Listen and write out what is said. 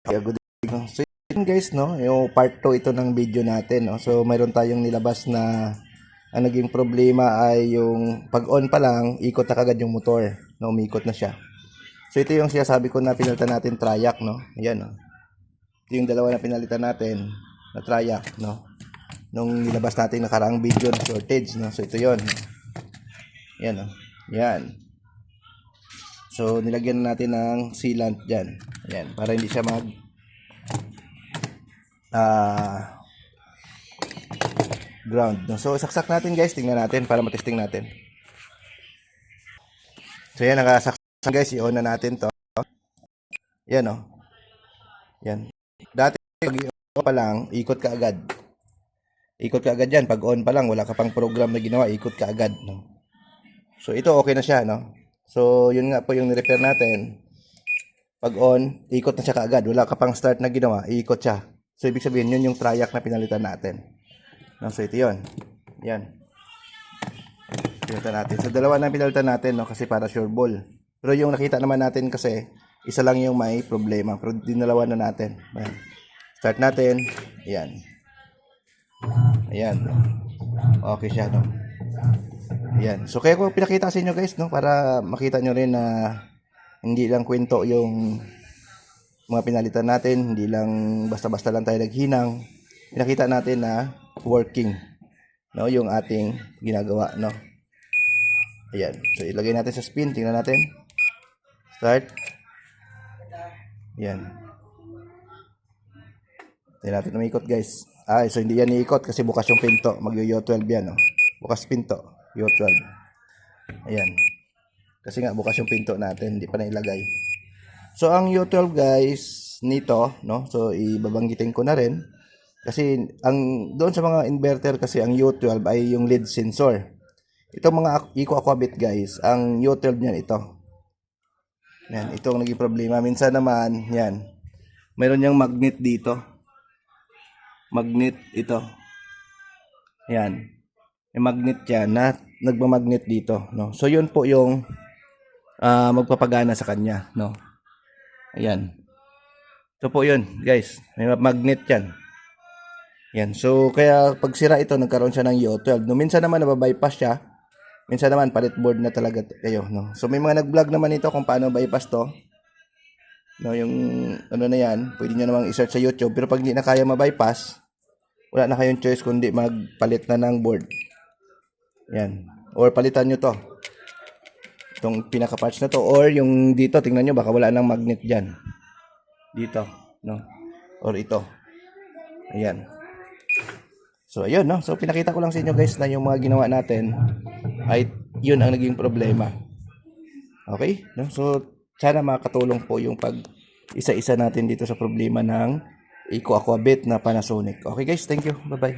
Kaya good evening. So yun guys, no, yung part 2 ito ng video natin, no. So mayroon tayong nilabas na ang naging problema ay yung pag on pa lang, ikot na kagad yung motor, no, umikot na siya. So ito yung sinasabi ko na pinalitan natin triac, no. Ayan, no. Ito yung dalawa na pinalitan natin na triac, no. Nung nilabas natin nakaraang video na shortage, no. So ito yon. Ayan, no. Yan. So, nilagyan na natin ng sealant dyan. Ayan, para hindi siya mag ah ground. So, saksak natin guys. Tingnan natin para matesting natin. So, yan. Nakasaksak guys. I-on na natin to. Yan, oh. Yan. Dati, pag i-on pa lang, ikot ka agad. Ikot ka agad yan. Pag on pa lang, wala ka pang program na ginawa, ikot ka agad. No? So, ito okay na siya, no? So, yun nga po yung ni-repair natin. Pag on, ikot na siya kaagad. Wala ka pang start na ginawa, ikot siya. So, ibig sabihin, yun yung triac na pinalitan natin. No, so, ito yun. Yan. Pinalitan natin. So, dalawa na pinalitan natin, no? Kasi para sure ball. Pero yung nakita naman natin kasi, isa lang yung may problema. Pero dinalawa na natin. Ayan. Start natin. Ayan. Ayan. Okay siya, no? Ayan. So, kaya ko pinakita sa inyo guys, no? Para makita nyo rin na hindi lang kwento yung mga pinalitan natin. Hindi lang basta-basta lang tayo naghinang. Pinakita natin na working, no? Yung ating ginagawa, no? Ayan. So, ilagay natin sa spin. Tingnan natin. Start. Ayan. Tingnan natin umikot guys. Ah, so hindi yan iikot kasi bukas yung pinto. Mag-yo 12 yan, no? Bukas pinto. Yo 12. Ayan. Kasi nga bukas yung pinto natin, hindi pa nailagay. So ang U12 guys nito, no? So ibabanggitin ko na rin kasi ang doon sa mga inverter kasi ang U12 ay yung lead sensor. Itong mga Eco Aquabit guys, ang U12 niyan ito. Yan, ito ang naging problema. Minsan naman, yan. Mayroon yung magnet dito. Magnet ito. Yan. May magnet yan na nagmamagnet dito, no. So yun po yung ah, magpapagana sa kanya, no. Ayan. Ito po yun, guys. May magnet yan. Yan. So, kaya pag sira ito, nagkaroon siya ng U12. No, minsan naman nababypass siya. Minsan naman, palit board na talaga kayo. No? So, may mga nag-vlog naman ito kung paano bypass to. No, yung ano na yan, pwede nyo namang i-search sa YouTube. Pero pag hindi na kaya ma-bypass, wala na kayong choice kundi magpalit na ng board. Yan. Or palitan nyo to. Itong pinaka-parts na to. Or yung dito, tingnan nyo, baka wala nang magnet dyan. Dito. No? Or ito. Ayan. So, ayun, no? So, pinakita ko lang sa inyo, guys, na yung mga ginawa natin ay yun ang naging problema. Okay? No? So, sana makatulong po yung pag isa-isa natin dito sa problema ng Eco Aquabit na Panasonic. Okay, guys? Thank you. Bye-bye.